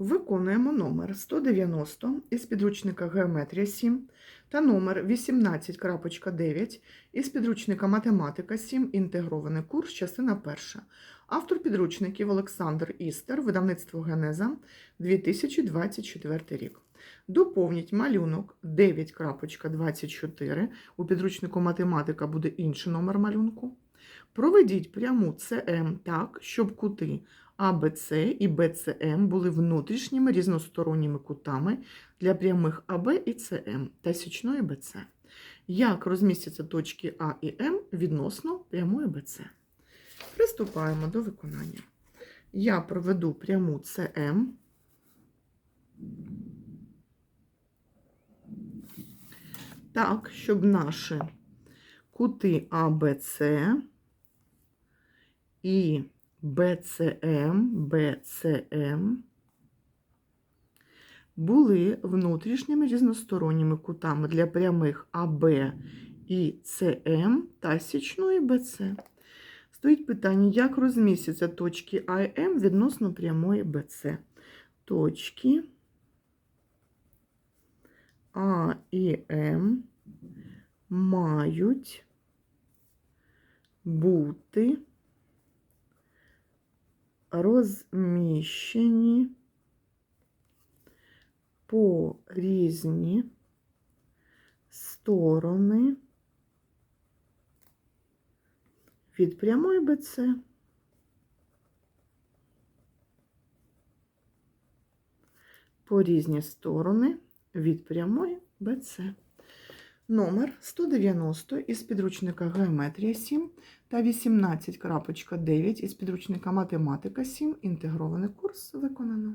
Виконуємо номер 190 із підручника Геометрія 7 та номер 18.9 із підручника Математика 7. Інтегрований курс, частина перша. Автор підручників Олександр Істер, видавництво Генеза 2024 рік. Доповніть малюнок 9.24. У підручнику Математика буде інший номер малюнку. Проведіть пряму СМ так, щоб кути АБЦ і БЦМ були внутрішніми різносторонніми кутами для прямих АБ і СМ та січної БЦ. Як розмістяться точки А і М відносно прямої БЦ? Приступаємо до виконання. Я проведу пряму СМ. Так, щоб наші кути АБЦ і БЦМ, БЦМ були внутрішніми різносторонніми кутами для прямих АБ і СМ та січної БЦ. Стоїть питання, як розмістяться точки А і М відносно прямої БЦ. Точки А і М мають бути розміщені по різні сторони від прямої БЦ. По різні сторони від прямої БЦ. Номер 190 із підручника Геометрія 7 та 18.9 із підручника Математика 7. Інтегрований курс виконано.